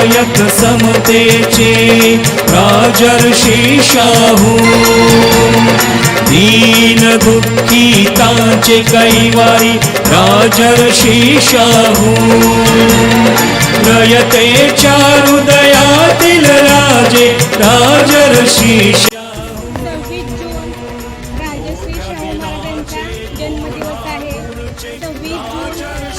नायक समतेचे राजर्षी शाहू. दीन दुःखी तांचे कैवारी राजर्षी शाहू. रयतेच्या हृदयातील राजे राजर्षी शाहू. जन्मदिवस आहे. सव्वीस जून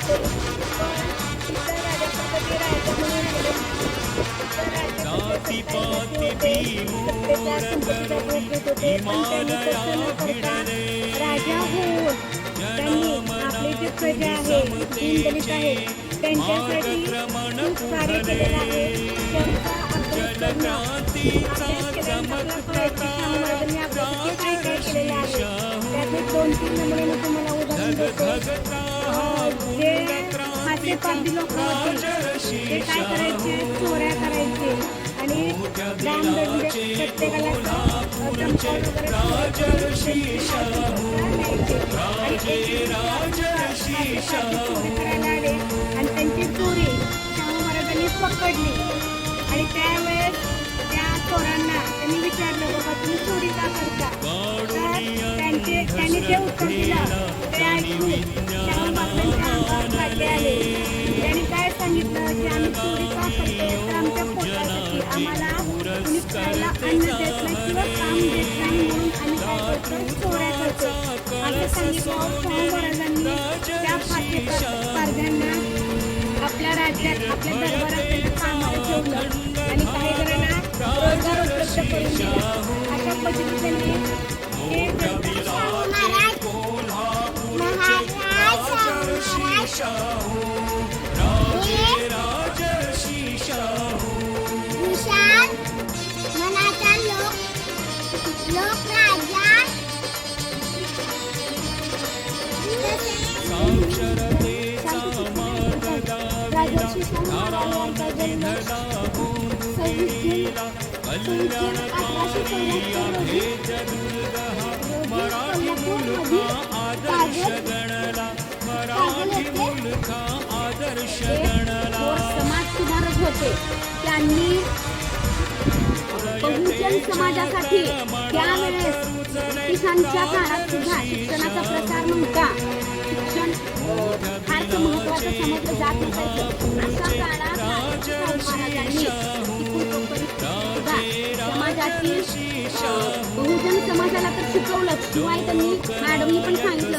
करता राजा होऊन त्यांनी आपली जी प्रजा आहे दीनदलित आहे त्यांच्यासाठी खूप कार्य केलेलं आहे त्यांचा अभ्यास करणं शाहू काय काय केलेलं आहे त्यातले दोन तीन नमुने मी तुम्हाला उदाहरण देतो जे हास्य पापी लोक होते ते काय करायचे? चोऱ्या करायचे. आणि दामदंड प्रत्येकाला चोरी करायला आले आणि त्यांची चोरी शाहू महाराजांनी पकडली. आणि त्यावेळेस त्या चोरांना त्यांनी विचारलं बाबा तुम्ही चोरी का? करता तर त्यांचे त्यांनी जे उत्तर आम्हाला कुणी खायला अन्न देत नाही किंवा काम देत नाही म्हणून आम्ही काय करतो? चोऱ्या करतो. असं सांगितलं शाहू महाराजांनी त्या आपल्या राज्यात आपल्या दरबारात त्यांना कामाला ठेवलं. आणि काही जणांना रोजगार उपलब्ध करून दिला. अशा पद्धतीने त्यांनी हे महाराज. राजर्षी शाहू महाराजांचा जन्म सव्वीस जून सव्वीस जून अठराशे चौऱ्याहत्तर रोजी रोजी कोल्हापूरमधील कागल कागल होते त्यांनी बहुजन समाजासाठी त्यावेळेस ब्रिटिशांच्या काळात सुद्धा शिक्षणाचा प्रसार नव्हता फारसं महत्वाचं समजलं जात नसायचं अशा काळात महाराजांनी अं, बहुजन समाजाला तर शिकवलं शिवाय त्यांनी मॅडमनी पण सांगितलं.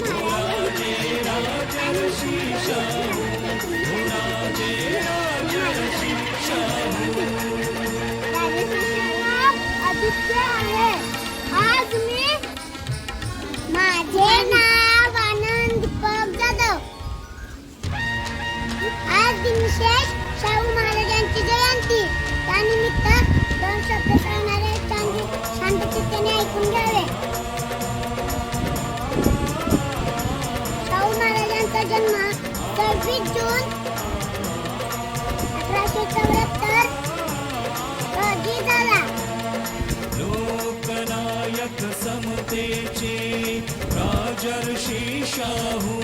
शाहू महाराजांचा जन्म सव्वीस जून अठराशे चौऱ्याहत्तर. रोजी झाला लोकनायक समतेचे राजर्षी शाहू